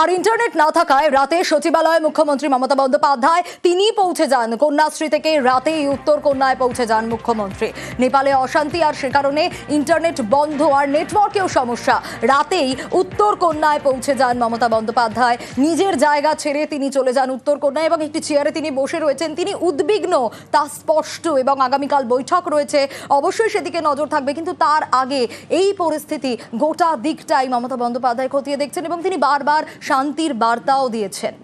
আর internet না থাকায় রাতে সচিবালয়ে মুখ্যমন্ত্রী মমতা বন্দ্যোপাধ্যায় তিনি পৌঁছে যান। কন্যাশ্রী থেকে রাতেই উত্তর কন্যায় পৌঁছে যান মুখ্যমন্ত্রী। নেপালে অশান্তি আর সে কারণে ইন্টারনেট বন্ধ আর নেটওয়ার্কেও সমস্যা। রাতেই উত্তর কন্যায় পৌঁছে যান মমতা বন্দ্যোপাধ্যায়। নিজের জায়গা ছেড়ে তিনি চলে যান উত্তর কন্যায় এবং একটি চেয়ারে তিনি বসে রয়েছেন। তিনি উদ্বিগ্ন, তা স্পষ্ট এবং আগামীকাল বৈঠক রয়েছে। অবশ্যই সেদিকে নজর থাকবে, কিন্তু তার আগে এই পরিস্থিতি গোটা দিকটাই মমতা বন্দ্যোপাধ্যায় খতিয়ে দেখছেন এবং তিনি বারবার শান্তির বার্তাও দিয়েছেন।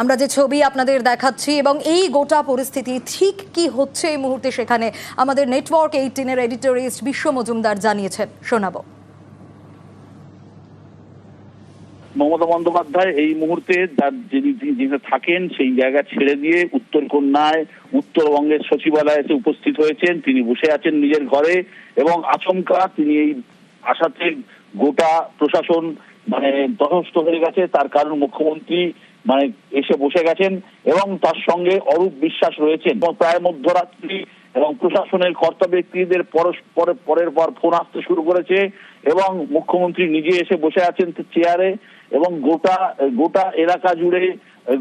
আমরা যে ছবি আপনাদের দেখাচ্ছি এবং এই গোটা পরিস্থিতি ঠিক কি হচ্ছে এই মুহূর্তে সেখানে আমাদের নেটওয়ার্ক এইটিনের এডিটরিস্ট বিশ্ব মজুমদার জানিয়েছেন। শোনাবো। মমতা বন্দ্যোপাধ্যায় এই মুহূর্তে যার যিনি যিনি থাকেন সেই জায়গা ছেড়ে দিয়ে উত্তর কন্যায় উত্তরবঙ্গের সচিবালয়ে এসে উপস্থিত হয়েছেন। তিনি বসে আছেন নিজের ঘরে এবং আচমকা তিনি এই আসাতে গোটা প্রশাসন মানে তথস্থ হয়ে গেছে, তার কারণ মুখ্যমন্ত্রী মানে এসে বসে গেছেন এবং তার সঙ্গে অরূপ বিশ্বাস রয়েছেন। প্রায় মধ্যরাত্রি এবং প্রশাসনের কর্তা ব্যক্তিদের পরস্পর পরের পর ফোন আসতে শুরু করেছে এবং মুখ্যমন্ত্রী নিজে এসে বসে আছেন চেয়ারে এবং গোটা গোটা এলাকা জুড়ে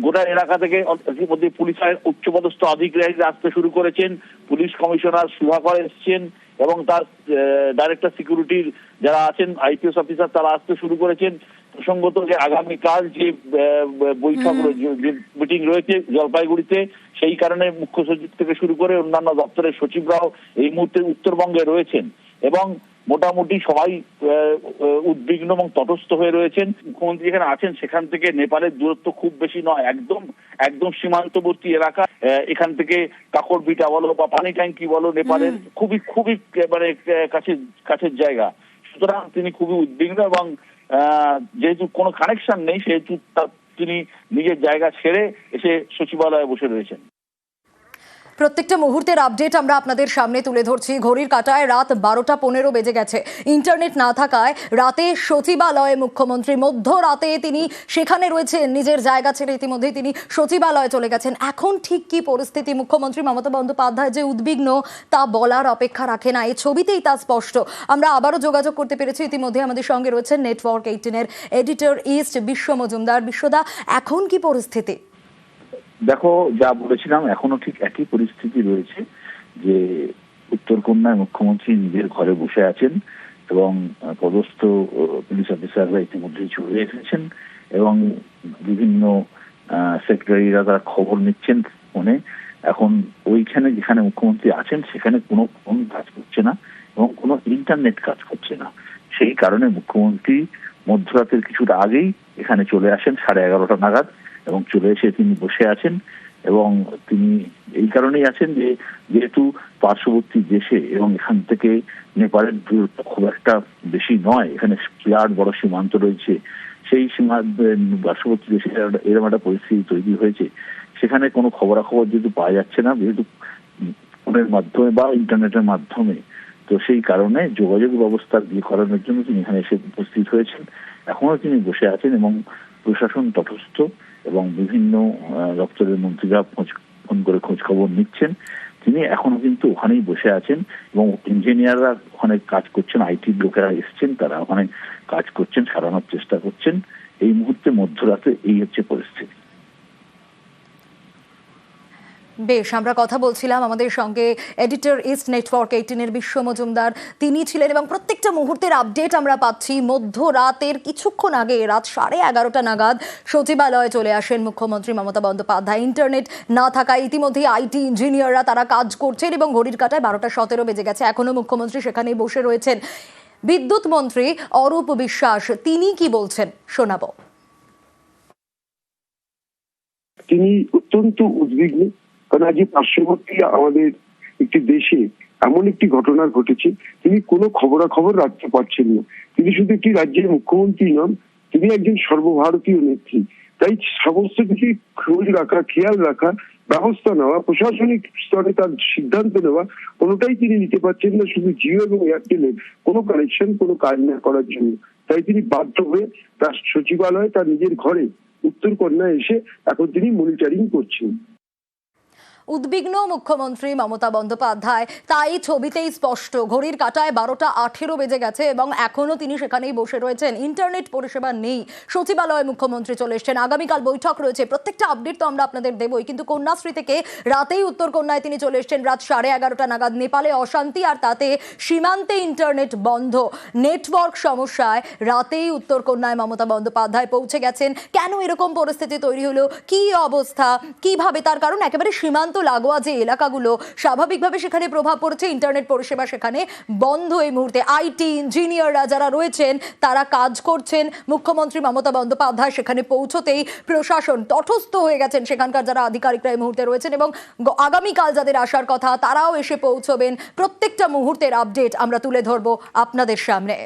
গোটা এলাকা থেকে ইতিমধ্যে পুলিশের উচ্চপদস্থ আধিকারিকরা আসতে শুরু করেছেন। পুলিশ কমিশনার সুধাকর এসছেন এবং তার ডাইরেক্টর সিকিউরিটির যারা আছেন আইপিএস অফিসার তারা আসতে শুরু করেছেন। প্রসঙ্গত যে আগামীকাল যে বৈঠক মিটিং রয়েছে জলপাইগুড়িতে সেই কারণে মুখ্য সচিব থেকে শুরু করে অন্যান্য দপ্তরের সচিবরাও এই মুহূর্তে উত্তরবঙ্গে রয়েছেন। এবং মোটামুটি সবাই উদ্বিগ্ন এবং তটস্থ হয়ে রয়েছেন। মুখ্যমন্ত্রী যেখানে আছেন সেখান থেকে নেপালের দূরত্ব খুব বেশি নয় একদম একদম সীমান্তবর্তী এলাকা। এখান থেকে কাকর ভিটা বলো বা পানি ট্যাঙ্কি বলো নেপালের খুবই খুবই মানে আহ, কাছের কাছের জায়গা। সুতরাং তিনি খুবই উদ্বিগ্ন এবং আহ, যেহেতু কোনো কানেকশন নেই সেহেতু তিনি নিজের জায়গা ছেড়ে এসে সচিবালয়ে বসে রয়েছেন। প্রত্যেকটা মুহূর্তের আপডেট আমরা আপনাদের সামনে তুলে ধরছি। ঘড়ির কাটায় রাত বারোটা পনেরো বেজে গেছে। ইন্টারনেট না থাকায় রাতে সচিবালয়ে মুখ্যমন্ত্রী মধ্যরাতে তিনি সেখানে রয়েছেন। নিজের জায়গা ছেড়ে ইতিমধ্যেই তিনি সচিবালয়ে চলে গেছেন। এখন ঠিক কি পরিস্থিতি? মুখ্যমন্ত্রী মমতা বন্দ্যোপাধ্যায় যে উদ্বিগ্ন, তা বলার অপেক্ষা রাখে না। এই ছবিতেই তা স্পষ্ট। আমরা আবারও যোগাযোগ করতে পেরেছি। ইতিমধ্যে আমাদের সঙ্গে রয়েছেন নেটওয়ার্ক এইটিনের এডিটর ইস্ট বিশ্ব মজুমদার। বিশ্বদা, এখন কি পরিস্থিতি? দেখো, যা বলেছিলাম, এখনও ঠিক একই পরিস্থিতি রয়েছে যে উত্তর কন্যায় মুখ্যমন্ত্রী নিজের ঘরে বসে আছেন এবং পদস্থ পুলিশ অফিসাররা ইতিমধ্যেই চলে এসেছেন এবং বিভিন্ন সেক্রেটারিরা তারা খবর নিচ্ছেন ফোনে। এখন ওইখানে যেখানে মুখ্যমন্ত্রী আছেন, সেখানে কোনো ফোন কাজ করছে না এবং কোনো ইন্টারনেট কাজ করছে না। সেই কারণে মুখ্যমন্ত্রী মধ্যরাতের কিছুটা আগেই এখানে চলে আসেন, সাড়ে এগারোটা নাগাদ। এবং চলে এসে তিনি বসে আছেন এবং তিনি এই কারণেই আছেন যে যেহেতু পার্শ্ববর্তী দেশে এবং এখান থেকে নেপালের দূরত্ব খুব একটা বেশি নয়, এখানে বিরাট বড় সীমান্ত রয়েছে, সেই সীমান্ত পার্শ্ববর্তী দেশে এরকম একটা পরিস্থিতি তৈরি হয়েছে। সেখানে কোনো খবরাখবর যেহেতু পাওয়া যাচ্ছে না, যেহেতু ফোনের মাধ্যমে বা ইন্টারনেটের মাধ্যমে, তো সেই কারণে যোগাযোগ ব্যবস্থা দিয়ে করানোর জন্য তিনি এখানে এসে উপস্থিত হয়েছেন। এখনও তিনি বসে আছেন এবং প্রশাসন তটস্থ। এবং বিভিন্ন দপ্তরের মন্ত্রীরা ফোন করে খোঁজ খবর নিচ্ছেন। তিনি এখনও কিন্তু ওখানেই বসে আছেন এবং ইঞ্জিনিয়াররা ওখানে কাজ করছেন, আইটি লোকেরা এসছেন, তারা ওখানে কাজ করছেন, সারানোর চেষ্টা করছেন। এই মুহূর্তে মধ্যরাতে এই হচ্ছে পরিস্থিতি। বেশ, আমরা কথা বলছিলাম আমাদের সঙ্গে এডিটর ইস্ট নেটওয়ার্ক এইটিনের বিশ্ব মজুমদার। তিনি ছিলেন এবং প্রত্যেকটা মুহূর্তের আপডেট আমরা পাচ্ছি। মধ্যরাতের কিছুক্ষণ আগে, রাত সাড়ে এগারোটা নাগাদ সচিবালয়ে চলে আসেন মুখ্যমন্ত্রী মমতা বন্দ্যোপাধ্যায়। ইন্টারনেট না থাকায় ইতিমধ্যেই আইটি ইঞ্জিনিয়াররা তারা কাজ করছেন এবং ঘড়ির কাটায় বারোটা সতেরো বেজে গেছে। এখনও মুখ্যমন্ত্রী সেখানেই বসে রয়েছেন। বিদ্যুৎ মন্ত্রী অরূপ বিশ্বাস, তিনি কি বলছেন? শোনাবো। তিনি অত্যন্ত উদ্বিগ্ন। কারণ আজকে পার্শ্ববর্তী আমাদের একটি দেশে এমন একটি ঘটনা ঘটেছে, তিনি কোনো খবরাখবর রাখতে পারছেন না। তিনি শুধু একটি রাজ্যের মুখ্যমন্ত্রী নন, তিনি একজন সর্বভারতীয় নেত্রী। তাই সমস্ত কিছু খোঁজ রাখা, খেয়াল রাখা, ব্যবস্থা নেওয়া, প্রশাসনিক স্তরে তার সিদ্ধান্ত নেওয়া, কোনোটাই তিনি নিতে পারছেন না শুধু জিও এবং এয়ারটেলের কোনো কানেকশন কোনো কাজ না করার জন্য। তাই তিনি বাধ্য হয়ে তার সচিবালয়ে তার নিজের ঘরে উত্তর কন্যা এসে এখন তিনি মনিটরিং করছেন। উদ্বিগ্ন মুখ্যমন্ত্রী মমতা বন্দ্যোপাধ্যায়। তাই ছবিতেই স্পষ্ট, ঘড়ির কাটায় বারোটা আঠেরো বেজে গেছে এবং এখনও তিনি সেখানেই বসে রয়েছেন। ইন্টারনেট পরিষেবা নেই। সচিবালয়ে মুখ্যমন্ত্রী চলে এসছেন। আগামীকাল বৈঠক রয়েছে। প্রত্যেকটা আপডেট তো আমরা আপনাদের দেবই। কিন্তু কন্যাশ্রী থেকে রাতেই উত্তর কন্যায় তিনি চলে এসছেন। রাত সাড়ে এগারোটা নাগাদ নেপালে অশান্তি আর তাতে সীমান্তে ইন্টারনেট বন্ধ। নেটওয়ার্ক সমস্যায় রাতেই উত্তর কন্যায় মমতা বন্দ্যোপাধ্যায় পৌঁছে গেছেন। কেন এরকম পরিস্থিতি তৈরি হলো? কি অবস্থা? কীভাবে? তার কারণ একেবারে সীমান্ত লাগোয়া যে এলাকাগুলো, স্বাভাবিকভাবে সেখানে প্রভাব পড়েছে, ইন্টারনেট পরিষেবা সেখানে বন্ধ এই মুহূর্তে। আইটি ইঞ্জিনিয়াররা যারা রয়েছেন, তারা কাজ করছেন। মুখ্যমন্ত্রী মমতা বন্দ্যোপাধ্যায় সেখানে পৌঁছতেই প্রশাসন তটস্থ হয়ে গেছেন। সেখানকার যারা আধিকারিকরা এই মুহূর্তে রয়েছেন এবং আগামীকাল যাদের আসার কথা, তারাও এসে পৌঁছবেন। প্রত্যেকটা মুহূর্তের আপডেট আমরা তুলে ধরবো আপনাদের সামনে।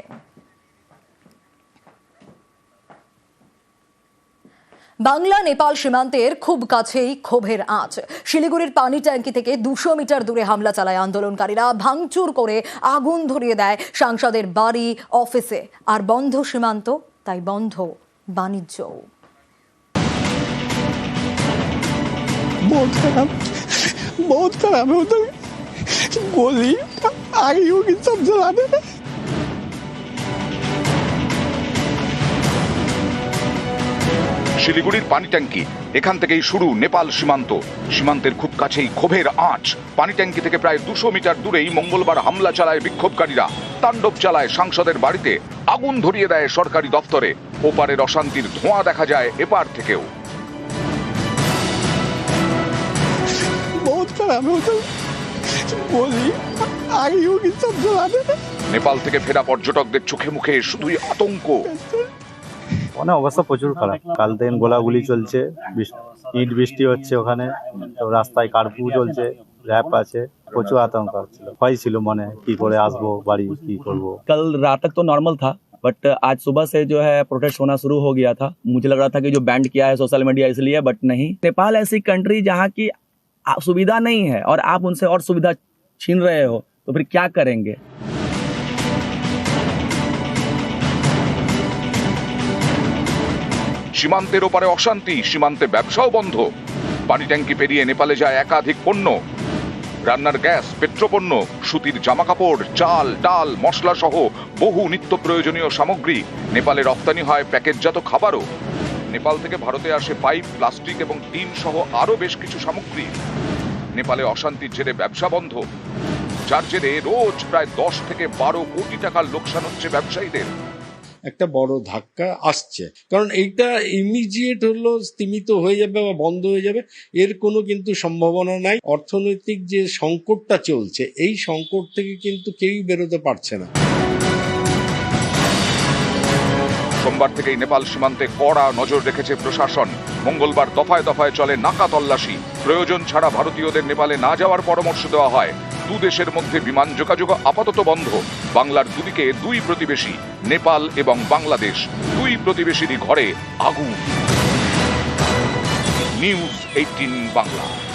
বাংলা নেপাল সীমান্তের খুব কাছেই ক্ষোভের আঁচ শিলিগুড়ির পানি ট্যাঙ্কি থেকে দুশো মিটার দূরে হামলা চালায় আন্দোলনকারীরা ভাঙচুর করে আগুন ধরিয়ে দেয় সাংসদের বাড়ি অফিসে আর বন্ধ সীমান্ত তাই বন্ধ বাণিজ্যও बहुत खराब बहुत खराब है उधर गोली आगे होगी सब जला देना শিলিগুড়ির পানি ট্যাঙ্কি এখান থেকেই শুরু নেপাল সীমান্ত। সীমান্তের খুব কাছেই ক্ষোভের আঁচ। পানি ট্যাঙ্কি থেকে প্রায় দুশো মিটার দূরেই মঙ্গলবার হামলা চালায় বিক্ষোভকারীরা। তাণ্ডব চালায় সাংসদের বাড়িতে। আগুন ধরিয়ে দেয় সরকারি দফতরে। ওপারের অশান্তির ধোঁয়া দেখা যায় এপার থেকেও। নেপাল থেকে ফেরা পর্যটকদের চোখে মুখে শুধুই আতঙ্ক। মানে অবস্থা প্রচুর খারাপ কাল থেকে গোলাগুলি চলছে বৃষ- ইট বৃষ্টি হচ্ছে ওখানে তো রাস্তায় কার্ফিউ চলছে র্যাপ আছে প্রচুর আতঙ্ক ছিল ভয় ছিল মনে কি করে আসবো বাড়ি কি করব कल रात तक तो नॉर्मल था बट आज सुबह से जो है प्रोटेस्ट होना शुरू हो गया था मुझे लग रहा था कि जो बैंड किया है सोशल मीडिया इसलिए बट नहीं नेपाल ऐसी कंट्री जहाँ की आ- सुविधा नहीं है और आप उनसे और सुविधा छीन रहे हो तो फिर क्या करेंगे সীমান্তের ওপারে অশান্তি, সীমান্তে ব্যবসাও বন্ধ। পানি ট্যাঙ্কি পেরিয়ে নেপালে যায় একাধিক পণ্য। রান্নার গ্যাস, পেট্রোপণ্য, সুতির জামাকাপড়, চাল, ডাল মশলা সহ বহু নিত্য প্রয়োজনীয় সামগ্রী। নেপালে রপ্তানি হয় প্যাকেটজাত খাবারও। নেপাল থেকে ভারতে আসে পাইপ, প্লাস্টিক এবং টিন সহ আরও বেশ কিছু সামগ্রী। নেপালে অশান্তির জেরে ব্যবসা বন্ধ। যার জেরে রোজ প্রায় দশ থেকে বারো কোটি টাকার লোকসান হচ্ছে ব্যবসায়ীদের। একটা বড় ধাক্কা আসছে। কারণ এইটা ইমিডিয়েট হলো, স্তীমিত হয়ে যাবে বা বন্ধ হয়ে যাবে, এর কোনো কিন্তু সম্ভাবনা নাই। অর্থনৈতিক যে সংকটটা চলছে, এই সংকট থেকে কিন্তু কেউই বেরোতে পারছে না। সোমবার থেকেই নেপাল সীমান্তে কড়া নজর রেখেছে প্রশাসন। মঙ্গলবার দফায় দফায় চলে নাকা তল্লাশি। প্রয়োজন ছাড়া ভারতীয়দের নেপালে না যাওয়ার পরামর্শ দেওয়া হয়। দু দেশের মধ্যে বিমান যোগাযোগ আপাতত বন্ধ। বাংলার দুদিকে দুই প্রতিবেশী, নেপাল এবং বাংলাদেশ। দুই প্রতিবেশীরই ঘরে আগুন। News eighteen Bangla.